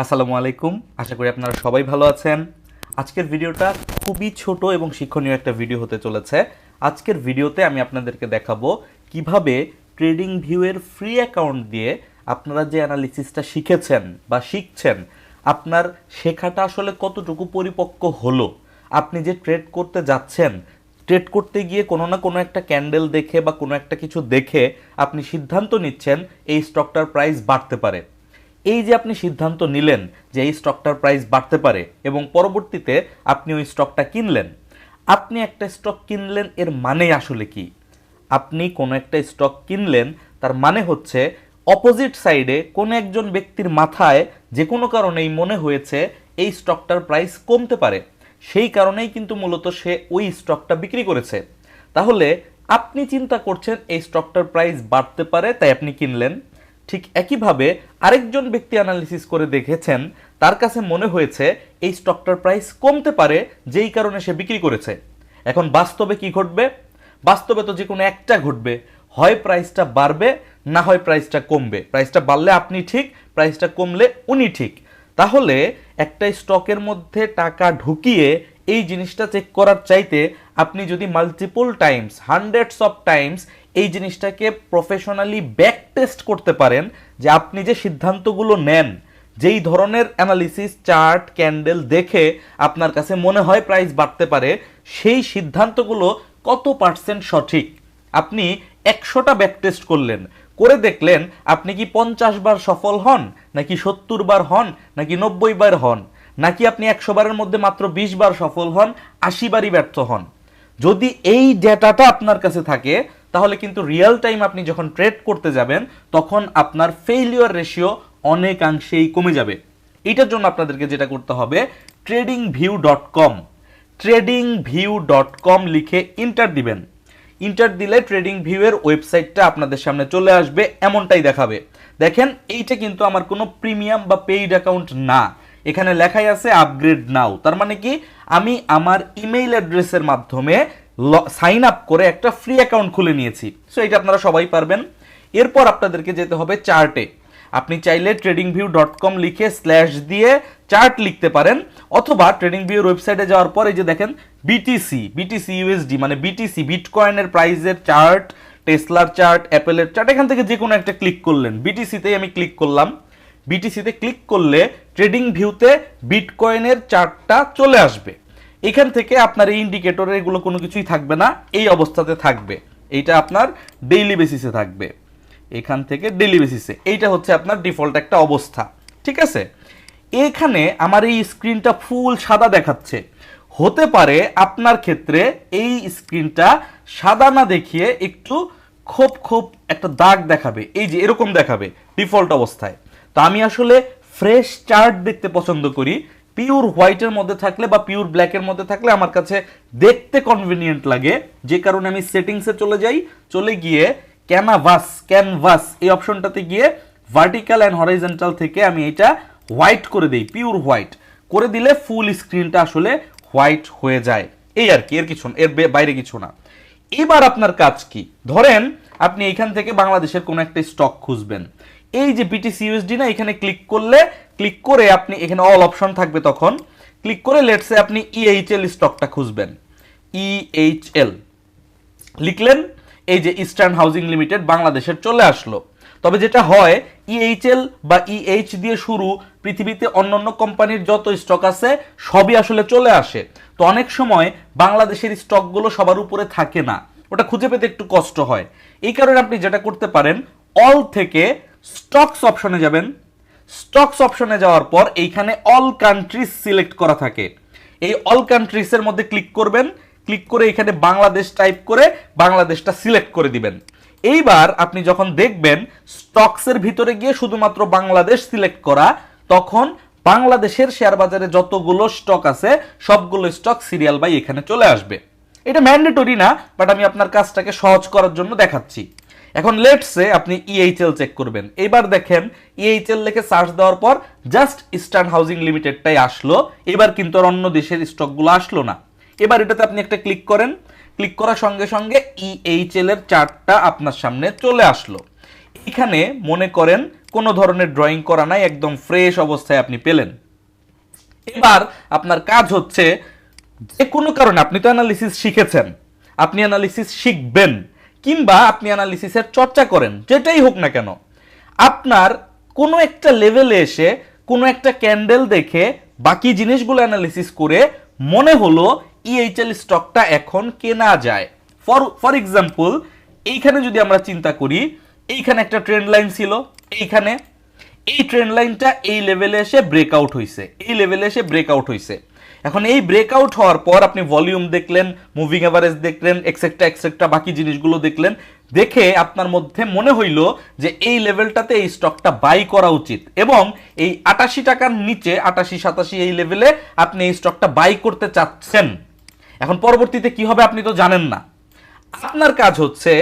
আসসালামু আলাইকুম। আশা করি আপনারা সবাই ভালো আছেন। আজকের ভিডিওটা খুবই ছোট এবং শিক্ষণীয় একটা ভিডিও হতে চলেছে। আজকের ভিডিওতে আমি আপনাদেরকে দেখাবো কীভাবে ট্রেডিং ভিউয়ের ফ্রি অ্যাকাউন্ট দিয়ে আপনারা যে অ্যানালিসিসটা শিখেছেন বা শিখছেন, আপনার শেখাটা আসলে কতটুকু পরিপক্ক হলো, আপনি যে ট্রেড করতে যাচ্ছেন, ট্রেড করতে গিয়ে কোনো না কোনো একটা ক্যান্ডেল দেখে বা কোনো একটা কিছু দেখে আপনি সিদ্ধান্ত নিচ্ছেন, এই স্টকটার প্রাইস বাড়তে পারে। এই যে আপনি সিদ্ধান্ত নিলেন যে এই স্টকটার প্রাইস বাড়তে পারে এবং পরবর্তীতে আপনি ওই স্টকটা কিনলেন, আপনি একটা স্টক কিনলেন এর মানে আসলে কি? আপনি কোনো একটা স্টক কিনলেন, তার মানে হচ্ছে অপোজিট সাইডে কোনো একজন ব্যক্তির মাথায় যে কোনো কারণেই মনে হয়েছে এই স্টকটার প্রাইস কমতে পারে। সেই কারণেই কিন্তু মূলত সে ওই স্টকটা বিক্রি করেছে। তাহলে আপনি চিন্তা করছেন এই স্টকটার প্রাইস বাড়তে পারে, তাই আপনি কিনলেন। ঠিক একইভাবে আরেকজন ব্যক্তি অ্যানালিসিস করে দেখেছেন, তার কাছে মনে হয়েছে এই স্টকটার প্রাইস কমতে পারে, যেই কারণে সে বিক্রি করেছে। এখন বাস্তবে কি ঘটবে? বাস্তবে তো যে কোনো একটা ঘটবে। হয় প্রাইসটা বাড়বে, না হয় প্রাইসটা কমবে। প্রাইসটা বাড়লে আপনি ঠিক প্রাইসটা কমলে উনি ঠিক। তাহলে একটা স্টকের মধ্যে টাকা ঢুকিয়ে এই জিনিসটা চেক করার চাইতে আপনি যদি multiple times hundreds of times এই জিনিসটাকে প্রফেশনালি ব্যাক টেস্ট করতে পারেন যে আপনি যে সিদ্ধান্তগুলো নেন, যেই ধরনের অ্যানালিসিস চার্ট ক্যান্ডেল দেখে আপনার কাছে মনে হয় প্রাইস বাড়তে পারে, সেই সিদ্ধান্তগুলো কত পার্সেন্ট সঠিক? আপনি একশোটা ব্যাক টেস্ট করলেন, করে দেখলেন আপনি কি পঞ্চাশ বার সফল হন, নাকি সত্তর বার হন, নাকি নব্বই বার হন, নাকি আপনি একশো বারের মধ্যে মাত্র বিশ বার সফল হন, আশি বারই ব্যর্থ হন। যদি এই ডেটাটা আপনার কাছে থাকে তাহলে কিন্তু রিয়েল টাইম আপনি যখন ট্রেড করতে যাবেন, তখন আপনার ফেইলিওর রেশিও অনেকাংশেই কমে যাবে। এটার জন্য আপনাদেরকে যেটা করতে হবে trading view dot com trading view dot com লিখে ইন্টার দিবেন। ইন্টার দিলে ট্রেডিং ভিউয়ের ওয়েবসাইটটা আপনাদের সামনে চলে আসবে, এমনটাই দেখাবে। দেখেন, এইটা কিন্তু আমার কোনো প্রিমিয়াম বা পেইড অ্যাকাউন্ট না। এখানে লেখাই আছে আপগ্রেড নাও তার মানে কি? আমি আমার ইমেইল অ্যাড্রেসের মাধ্যমে সাইন আপ করে একটা ফ্রি অ্যাকাউন্ট খুলে নিয়েছি। সো এটা আপনারা সবাই পারবেন। এরপর আপনাদেরকে যেতে হবে চার্টে আপনি চাইলে ট্রেডিং ভিউ ডট কম লিখে স্ল্যাশ দিয়ে চার্ট লিখতে পারেন, অথবা ট্রেডিং ভিউর ওয়েবসাইটে যাওয়ার পর এই যে দেখেন বিটিসি বিটিসি ইউএসডি মানে বিটিসি বিটকয়েনের প্রাইসের চার্ট টেসলার চার্ট অ্যাপেলের চার্ট এখান থেকে যে কোনো একটা ক্লিক করলেন। বিটিসিতেই আমি ক্লিক করলাম। বিটিসিতে ক্লিক করলে ট্রেডিং ভিউতে বিটকয়েনের চার্টটা চলে আসবে। এখান থেকে আপনার এই ইন্ডিকেটরে এগুলো কোনো কিছুই থাকবে না, এই অবস্থাতে থাকবে। এইটা আপনার ডেইলি বেসিসে থাকবে। এখান থেকে ডেইলি বেসিসে এইটা হচ্ছে আপনার ডিফল্ট একটা অবস্থা। ঠিক আছে? এখানে আমার এই স্ক্রিনটা ফুল সাদা দেখাচ্ছে। হতে পারে আপনার ক্ষেত্রে এই স্ক্রিনটা সাদা না দেখিয়ে একটু খোপ খোপ একটা দাগ দেখাবে। এই যে এরকম দেখাবে ডিফল্ট অবস্থায়। তো আমি আসলে ফ্রেশ চার্ট দেখতে পছন্দ করি। পিওর হোয়াইটের মধ্যে থাকলে বা পিওর ব্ল্যাকের মধ্যে থাকলে আমার কাছে দেখতে কনভিনিয়েন্ট লাগে। যে কারণে আমি সেটিংসে চলে যাই, চলে গিয়ে ক্যানাভাস ক্যানভাস এই অপশনটাতে গিয়ে ভার্টিক্যাল অ্যান্ড হরাইজেন্টাল থেকে আমি এটা হোয়াইট করে দিই পিওর হোয়াইট করে দিলে ফুল স্ক্রিনটা আসলে হোয়াইট হয়ে যায়। এই আর কি, এর কিছু এর বাইরে কিছু না। এবার আপনার কাজ কি? ধরেন আপনি এখান থেকে বাংলাদেশের কোনো একটা স্টক খুঁজবেন। এই যে বিটিসি ইউএসডি না, এখানে ক্লিক করলে ক্লিক করে আপনি এখানে অল অপশন থাকবে তখন। ক্লিক করে লেটসে আপনি E ইএইচএল স্টকটা খুঁজবেন। E ইএইচএল লিখলেন, এই যে ইস্টার্ন হাউজিং লিমিটেড বাংলাদেশের চলে আসলো। তবে যেটা হয় ইএইচএল বা ইএইচ দিয়ে শুরু পৃথিবীতে অন্যান্য কোম্পানির যত স্টক আছে, সবই আসলে চলে আসে। তো অনেক সময় বাংলাদেশের স্টকগুলো সবার উপরে থাকে না। ওটা খুঁজে পেতে একটু কষ্ট হয়। এই কারণে আপনি যেটা করতে পারেন অল থেকে স্টকস অপশনে যাবেন। স্টকস অপশনে যাওয়ার পর এইখানে অল কান্ট্রিজ সিলেক্ট করা থাকে। এই অল কান্ট্রিজের মধ্যে ক্লিক করবেন, ক্লিক করে এখানে বাংলাদেশ টাইপ করে বাংলাদেশটা সিলেক্ট করে দিবেন। এইবার আপনি যখন দেখবেন স্টকসের ভিতরে গিয়ে শুধুমাত্র বাংলাদেশ সিলেক্ট করা, তখন বাংলাদেশের শেয়ার বাজারে যতগুলো স্টক আছে, সবগুলো স্টক সিরিয়াল বাই এখানে চলে আসবে। এটা ম্যান্ডেটরি না, বাট আমি আপনার কাজটাকে সহজ করার জন্য দেখাচ্ছি। এখন লেটসে আপনি E ইএইচএল চেক করবেন। এবার দেখেন E ইএইচএল লিখে সার্চ দেওয়ার পর জাস্ট ইস্টার্ন হাউজিং লিমিটেডটাই আসলো। এবার কিন্তু আর অন্য দেশের স্টকগুলো আসলো না। এবার এটাতে আপনি একটা ক্লিক করেন। ক্লিক করার সঙ্গে সঙ্গে ইএইচএল এর চার্টটা আপনার সামনে চলে আসলো। এখানে মনে করেন কোনো ধরনের ড্রয়িং করা নাই, একদম ফ্রেশ অবস্থায় আপনি পেলেন। এবার আপনার কাজ হচ্ছে, যে কোনো কারণে, আপনি তো অ্যানালিসিস শিখেছেন। আপনি অ্যানালিসিস শিখবেন। কিংবা আপনি অ্যানালিসিসের চর্চা করেন, যেটাই হোক না কেন, আপনার কোনো একটা লেভেলে এসে কোনো একটা ক্যান্ডেল দেখে বাকি জিনিসগুলো অ্যানালিসিস করে মনে হলো ইএইচএল স্টকটা এখন কেনা যায়। ফর ফর এক্সাম্পল এইখানে যদি আমরা চিন্তা করি, এইখানে একটা ট্রেন্ড লাইন ছিল, এইখানে, এই ট্রেন্ড লাইনটা এই লেভেলে এসে ব্রেকআউট হয়েছে এই লেভেলে এসে ব্রেকআউট হয়েছে এখন এই ব্রেকআউট হওয়ার পর আপনি ভলিউম দেখলেন মুভিং এভারেজ দেখলেন এক্সেট্রা এক্সেট্রা বাকি জিনিসগুলো দেখলেন, দেখে আপনার মধ্যে মনে হইল যে এই লেভেলটাতে এই স্টকটা বাই করা উচিত। এবং এই আটাশি টাকার নিচে, আটাশি, সাতাশি এই লেভেলে আপনি এই স্টকটা বাই করতে চাচ্ছেন। এখন পরবর্তীতে কি হবে আপনি তো জানেন না। আপনার কাজ হচ্ছে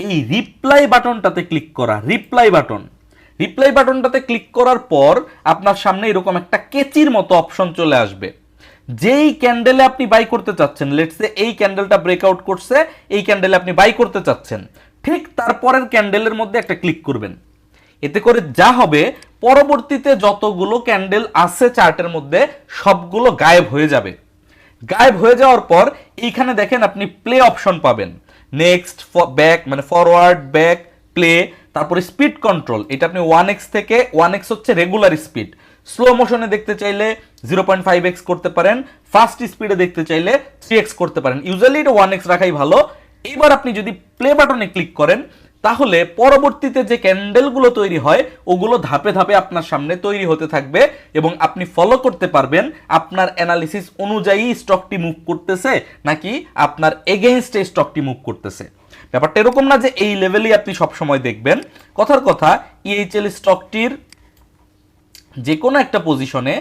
এই রিপ্লাই বাটনটাতে ক্লিক করা রিপ্লাই বাটন রিপ্লাই বাটনটাতে ক্লিক করার পর আপনার সামনে এরকম একটা কেচির মতো অপশন চলে আসবে। যেই ক্যান্ডেলে আপনি বাই করতে চাচ্ছেন লেটসে এই ক্যান্ডেলটা ব্রেকআউট করছে, এই ক্যান্ডেলে আপনি বাই করতে চাচ্ছেন, ঠিক তারপরের ক্যান্ডেলের মধ্যে একটা ক্লিক করবেন। এতে করে যা হবে, পরবর্তীতে যতগুলো ক্যান্ডেল আছে চার্টের মধ্যে, সবগুলো গায়েব হয়ে যাবে। গায়েব হয়ে যাওয়ার পর, এইখানে দেখেন আপনি প্লে অপশন পাবেন। নেক্সট ব্যাক মানে ফরওয়ার্ড ব্যাক প্লে তারপরে স্পিড কন্ট্রোল এটা আপনি ওয়ান এক্স থেকে ওয়ান এক্স হচ্ছে রেগুলার স্পিড স্লো মোশনে দেখতে চাইলে জিরো পয়েন্ট ফাইভ এক্স করতে পারেন ফাস্ট স্পিডে দেখতে চাইলে থ্রি এক্স করতে পারেন। ইউজুয়ালি এটা ওয়ান এক্স রাখাই ভালো। এবার আপনি যদি প্লে বাটনে ক্লিক করেন, তাহলে পরবর্তীতে যে ক্যান্ডেলগুলো তৈরি হয়, ওগুলো ধাপে ধাপে আপনার সামনে তৈরি হতে থাকবে এবং আপনি ফলো করতে পারবেন আপনার অ্যানালিসিস অনুযায়ী স্টকটি মুভ করতেছে নাকি আপনার এগেইনস্টে স্টকটি মুভ করতেছে। ব্যাপারটা এরকম না যে এই লেভেলেই আপনি সবসময় দেখবেন। কথার কথা ইএইচএল স্টকটির যে কোনো একটা পজিশনে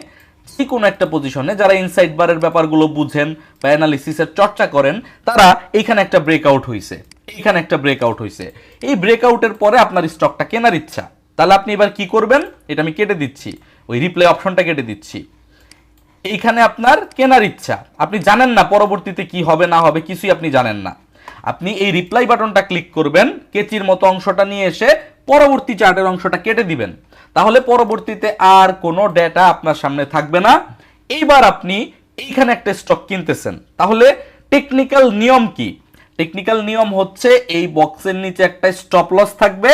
যে কোনো একটা পজিশনে যারা ইনসাইড বারের ব্যাপারগুলো বুঝেন বা অ্যানালিসিসের চর্চা করেন, তারা এইখানে একটা ব্রেকআউট হয়েছে এইখানে একটা ব্রেকআউট হয়েছে এই ব্রেকআউটের পরে আপনার স্টকটা কেনার ইচ্ছা। তাহলে আপনি এবার কি করবেন? এটা আমি কেটে দিচ্ছি। ওই রিপ্লে অপশনটা কেটে দিচ্ছি। এইখানে আপনার কেনার ইচ্ছা। আপনি জানেন না পরবর্তীতে কি হবে, না হবে, কিছুই আপনি জানেন না। আপনি এই রিপ্লাই বাটনটা ক্লিক করবেন, কেচির মতো অংশটা নিয়ে এসে পরবর্তী চার্টের অংশটা কেটে দিবেন। তাহলে পরবর্তীতে আর কোনো ডেটা আপনার সামনে থাকবে না। এইবার আপনি এইখানে একটা স্টক কিনতেছেন। তাহলে টেকনিক্যাল নিয়ম কি? টেকনিক্যাল নিয়ম হচ্ছে এই বক্সের নিচে একটা স্টপ লস থাকবে।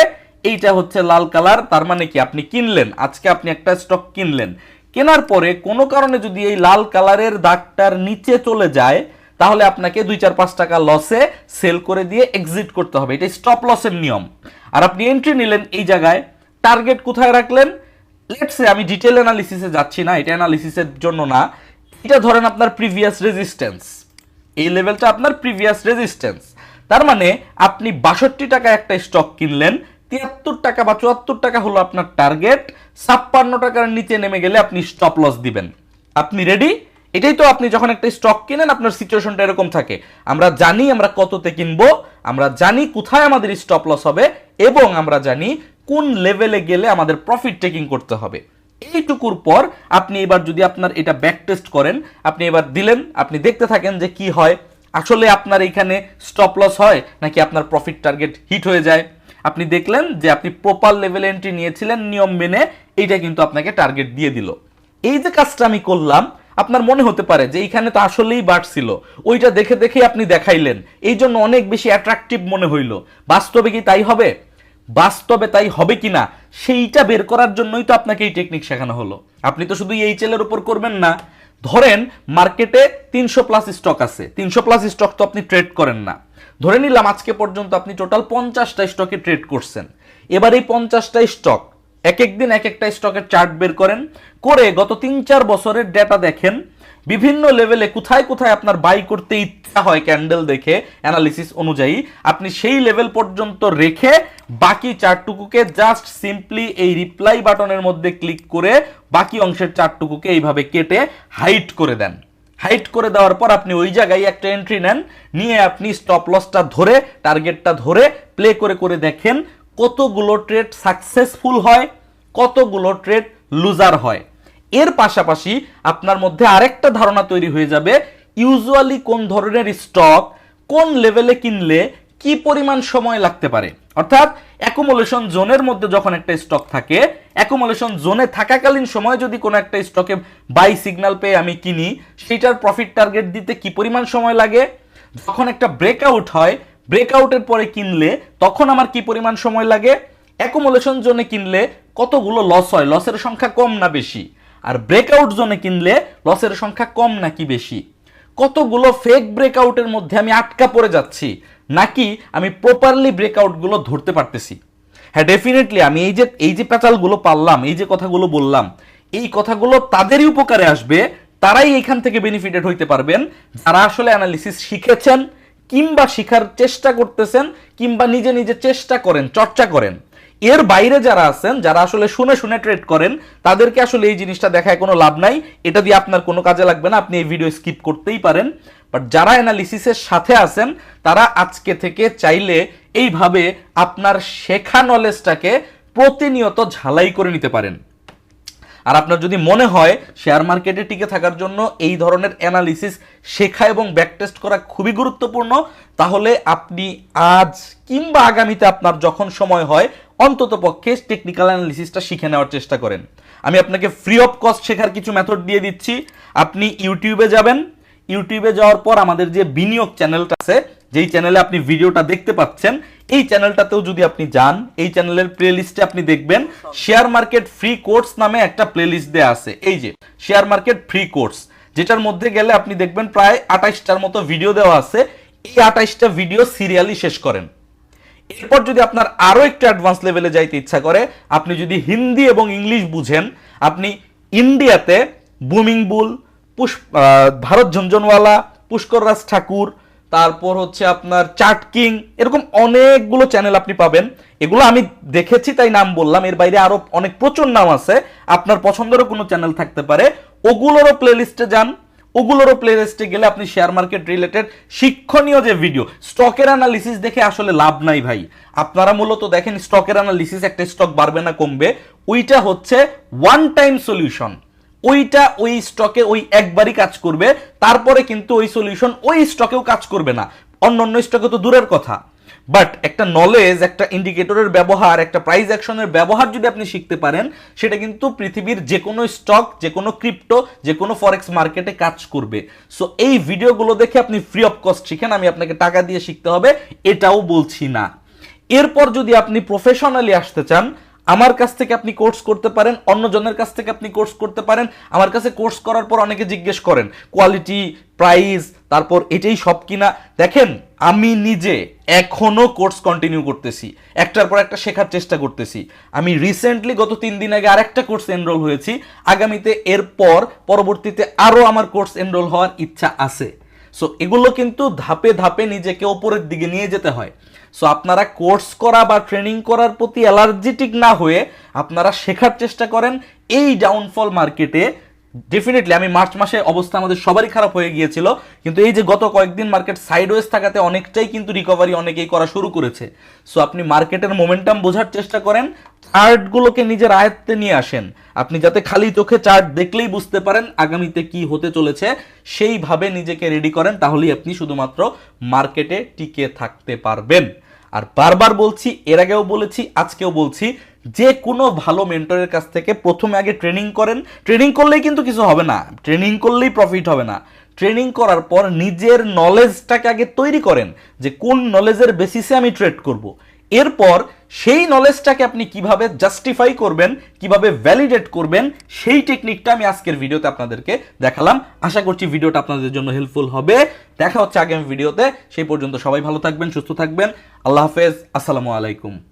এইটা হচ্ছে লাল কালার, তার মানে কি? আপনি কিনলেন। আজকে আপনি একটা স্টক কিনলেন। কেনার পরে কোনো কারণে যদি এই লাল কালারের দাগটার নিচে চলে যায়, তাহলে আপনাকে দুই চার পাঁচ টাকা লসে সেল করে দিয়ে এক্সিট করতে হবে। এটা স্টপ লসের নিয়ম। আর আপনি এন্ট্রি নিলেন এই জায়গায়। টার্গেট কোথায় রাখলেন? লেটসে আমি ডিটেল অ্যানালিসিসে যাচ্ছি না, এটা অ্যানালিসিসের জন্য না। এটা ধরেন আপনার প্রিভিয়াস রেজিস্ট্যান্স এই লেভেলটা আপনার প্রিভিয়াস রেজিস্ট্যান্স তার মানে আপনি বাষট্টি টাকা একটা স্টক কিনলেন, তিয়াত্তর টাকা বা চুয়াত্তর টাকা হলো আপনার টার্গেট ছাপ্পান্ন টাকার নিচে নেমে গেলে আপনি স্টপ লস দিবেন। আপনি রেডি এটাই তো আপনি যখন একটা স্টক কিনেন, আপনার সিচুয়েশনটা এরকম থাকে। আমরা জানি আমরা কততে কিনবো, আমরা জানি কোথায় আমাদের স্টপ লস হবে, এবং আমরা জানি কোন লেভেলে গেলে আমাদের প্রফিট টেকিং করতে হবে? এইটুকুর পর আপনি এবার যদি আপনার এটা ব্যাক টেস্ট করেন, আপনি এবার দিলেন, আপনি দেখতে থাকেন যে কি হয়। আসলে আপনার এখানে স্টপ লস হয় নাকি আপনার প্রফিট টার্গেট হিট হয়ে যায়? আপনি দেখলেন যে আপনি প্রপার লেভেল এন্ট্রি নিয়েছিলেন, নিয়ম মেনে এইটা কিন্তু আপনাকে টার্গেট দিয়ে দিল। এই যে কাজটা আমি করলাম, আপনার মনে হতে পারে যে এইখানে তো আসলেই বাড়ছিল। ওইটা দেখে দেখে আপনি দেখাইলেন। এই জন্য অনেক বেশি অ্যাট্রাকটিভ মনে হইল। বাস্তবে কি তাই হবে? বাস্তবে তাই হবে কিনা, সেইটা বের করার জন্যই তো আপনাকে এই টেকনিক শেখানো হলো। আপনি তো শুধু এই চেলের উপর করবেন না, ধরেন মার্কেটে তিনশো প্লাস স্টক আছে। তিনশো প্লাস স্টক তো আপনি ট্রেড করেন না। ধরে নিলাম আজকে পর্যন্ত আপনি টোটাল পঞ্চাশটা স্টকে ট্রেড করছেন। এবার এই পঞ্চাশটা স্টক এক এক দিন এক একটা স্টকের চার্ট বের করেন, করে গত তিন চার বছরের ডেটা দেখেন বিভিন্ন লেভেলে কোথায় কোথায় আপনার বাই করতে ইচ্ছা হয় ক্যান্ডেল দেখে অ্যানালিসিস অনুযায়ী, আপনি সেই লেভেল পর্যন্ত রেখে বাকি চারটুকুকে জাস্ট সিম্পলি এই রিপ্লাই বাটনের মধ্যে ক্লিক করে বাকি অংশের চারটুকুকে এইভাবে কেটে হাইট করে দেন। হাইট করে দেওয়ার পর আপনি ওই জায়গায় একটা এন্ট্রি নেন, নিয়ে আপনি স্টপ লসটা ধরে টার্গেটটা ধরে প্লে করে করে দেখেন কতগুলো ট্রেড সাকসেসফুল হয়, কতগুলো ট্রেড লুজার হয়। এর পাশাপাশি আপনার মধ্যে আরেকটা ধারণা তৈরি হয়ে যাবে ইউজুয়ালি কোন ধরনের স্টক কোন লেভেলে কিনলে কি পরিমাণ সময় লাগতে পারে? অর্থাৎ অ্যাকুমুলেশন জোনের মধ্যে যখন একটা স্টক থাকে অ্যাকুমুলেশন জোনে থাকাকালীন সময় যদি কোনো একটা স্টকে বাই সিগন্যাল পেয়ে আমি কিনি, সেটার প্রফিট টার্গেট দিতে কি পরিমাণ সময় লাগে? যখন একটা ব্রেকআউট হয় ব্রেকআউটের পরে কিনলে তখন আমার কি পরিমাণ সময় লাগে? অ্যাকুমুলেশন জোনে কিনলে কতগুলো লস হয়? লসের সংখ্যা কম না বেশি? আর ব্রেকআউট জোনে কিনলে লসের সংখ্যা কম নাকি বেশি? কতগুলো ফেক ব্রেকআউটের মধ্যে আমি আটকা পড়ে যাচ্ছি? নাকি আমি প্রপারলি ব্রেকআউটগুলো ধরতে পারতেছি? হ্যাঁ ডেফিনেটলি আমি এই যে এই যে প্যাচালগুলো পারলাম, এই যে কথাগুলো বললাম, এই কথাগুলো তাদেরই উপকারে আসবে, তারাই এখান থেকে বেনিফিটেড হইতে পারবেন। যারা আসলে অ্যানালিসিস শিখেছেন কিংবা শিখার চেষ্টা করতেছেন কিংবা নিজে নিজে চেষ্টা করেন, চর্চা করেন এর বাইরে যারা আছেন, যারা আসলে শুনে শুনে ট্রেড করেন, তাদেরকে আসলে এই জিনিসটা দেখায় কোনো লাভ নাই। এটা দিয়ে আপনার কোনো কাজে লাগবে না, আপনি এই ভিডিও স্কিপ করতেই পারেন। বাট যারা অ্যানালিসিসের সাথে আছেন, তারা আজকে থেকে চাইলে এইভাবে আপনার শেখা নলেজটাকে প্রতিনিয়ত ঝালাই করে নিতে পারেন। আর আপনার যদি মনে হয় শেয়ার মার্কেটে টিকে থাকার জন্য এই ধরনের অ্যানালিসিস শেখা এবং ব্যাকটেস্ট করা খুবই গুরুত্বপূর্ণ, তাহলে আপনি আজ কিংবা আগামীতে আপনার যখন সময় হয়, অন্তত পক্ষে টেকনিক্যাল অ্যানালিসিসটা শিখে নেওয়ার চেষ্টা করেন। আমি আপনাকে ফ্রি অফ কস্ট শেখার কিছু মেথড দিয়ে দিচ্ছি। আপনি ইউটিউবে যাবেন। ইউটিউবে যাওয়ার পর আমাদের যে বিনিয়োগ চ্যানেলটা আছে যেই চ্যানেলে আপনি ভিডিওটা দেখতে পাচ্ছেন এই চ্যানেলটাতেও যদি আপনি যান এই চ্যানেলের প্লেলিস্টে আপনি দেখবেন শেয়ার মার্কেট ফ্রি কোর্স নামে একটা প্লেলিস্ট দেয়া আছে। এই যে শেয়ার মার্কেট ফ্রি কোর্স যেটার মধ্যে গেলে আপনি দেখবেন প্রায় আঠাইশটার মতো ভিডিও দেওয়া আছে। এই আঠাইশটা ভিডিও সিরিয়ালি শেষ করেন। এরপর যদি আপনার আরও একটু অ্যাডভান্স লেভেলে যাইতে ইচ্ছা করে আপনি যদি হিন্দি এবং ইংলিশ বুঝেন আপনি ইন্ডিয়াতে বুমিং বুল পুষ আহ, ভারত ঝঞ্ঝনওয়ালা পুষ্কর রাজ ঠাকুর তারপর হচ্ছে আপনার চাট কিং, এরকম অনেকগুলো চ্যানেল আপনি পাবেন। এগুলো আমি দেখেছি, তাই নাম বললাম। এর বাইরে আরও অনেক প্রচুর নাম আছে। আপনার পছন্দেরও কোনো চ্যানেল থাকতে পারে। ওগুলোরও প্লেলিস্টে যান। ওগুলোরও প্লেলিস্টে গেলে আপনি শেয়ার মার্কেট রিলেটেড শিক্ষণীয় যে ভিডিও স্টকের অ্যানালিসিস দেখে আসলে লাভ নাই ভাই। আপনারা মূলত দেখেন স্টকের অ্যানালিসিস একটা স্টক বাড়বে না, কমবে। ওইটা হচ্ছে ওয়ান টাইম সলিউশন ওইটা ওই স্টকে ওই একবারই কাজ করবে, তারপরে কিন্তু ওই সলিউশন ওই স্টকেও কাজ করবে না। অন্য অন্য স্টকে তো দূরের কথা। বাট একটা নলেজ একটা ইন্ডিকেটরের ব্যবহার, একটা প্রাইস অ্যাকশনের ব্যবহার যদি আপনি শিখতে পারেন, সেটা কিন্তু পৃথিবীর যে কোনো স্টক যে কোনো ক্রিপ্টো যে কোনো ফরেক্স মার্কেটে কাজ করবে। সো এই ভিডিওগুলো দেখে আপনি ফ্রি অফ কস্ট শিখেন, আমি আপনাকে টাকা দিয়ে শিখতে হবে, এটাও বলছি না। এরপর যদি আপনি প্রফেশনালি আসতে চান আমার কাছ থেকে আপনি কোর্স করতে পারেন, অন্যজনের কাছ থেকে আপনি কোর্স করতে পারেন। আমার কাছে কোর্স করার পর অনেকে জিজ্ঞেস করেন কোয়ালিটি প্রাইস তারপর এটাই সব কিনা? দেখেন, আমি নিজে এখনও কোর্স কন্টিনিউ করতেছি। একটার পর একটা শেখার চেষ্টা করতেছি। আমি রিসেন্টলি গত তিন দিন আগে আরেকটা কোর্স এনরোল হয়েছি। আগামীতে এরপর পরবর্তীতে আরও আমার কোর্স এনরোল হওয়ার ইচ্ছা আছে। সো এগুলো কিন্তু ধাপে ধাপে নিজেকে ওপরের দিকে নিয়ে যেতে হয়। সো আপনারা কোর্স করা বা ট্রেনিং করার প্রতি অ্যালার্জেটিক না হয়ে আপনারা শেখার চেষ্টা করেন। এই ডাউনফল মার্কেটে ডেফিনেটলি আমি মার্চ মাসে অবস্থা আমাদের সবারই খারাপ হয়ে গিয়েছিল। কিন্তু এই যে গত কয়েকদিন মার্কেট সাইডওয়েজ থাকাতে অনেকটাই কিন্তু রিকভারি অনেকেই করা শুরু করেছে। সো আপনি মার্কেটের মোমেন্টাম বোঝার চেষ্টা করেন। চার্টগুলোকে নিজের আয়ত্তে নিয়ে আসেন। আপনি যাতে খালি চোখে চার্ট দেখলেই বুঝতে পারেন আগামীতে কি হতে চলেছে। সেইভাবে নিজেকে রেডি করেন, তাহলেই আপনি শুধুমাত্র মার্কেটে টিকে থাকতে পারবেন। আর বারবার বলছি, এর আগেও বলেছি, আজকেও বলছি, যে কোনো ভালো মেন্টরের কাছ থেকে প্রথমে আগে ট্রেনিং করেন। ট্রেনিং করলেই কিন্তু কিছু হবে না। ট্রেনিং করলেই প্রফিট হবে না। ট্রেনিং করার পর নিজের নলেজটাকে আগে তৈরি করেন যে কোন নলেজের বেসিসে আমি ট্রেড করব। এরপর সেই নলেজটাকে আপনি কীভাবে জাস্টিফাই করবেন, কীভাবে ভ্যালিডেট করবেন, সেই টেকনিকটা আমি আজকের ভিডিওতে আপনাদেরকে দেখালাম। আশা করছি ভিডিওটা আপনাদের জন্য হেল্পফুল হবে। দেখা হচ্ছে আগামী ভিডিওতে সেই পর্যন্ত সবাই ভালো থাকবেন, সুস্থ থাকবেন। আল্লাহ হাফেজ। আসসালামু আলাইকুম।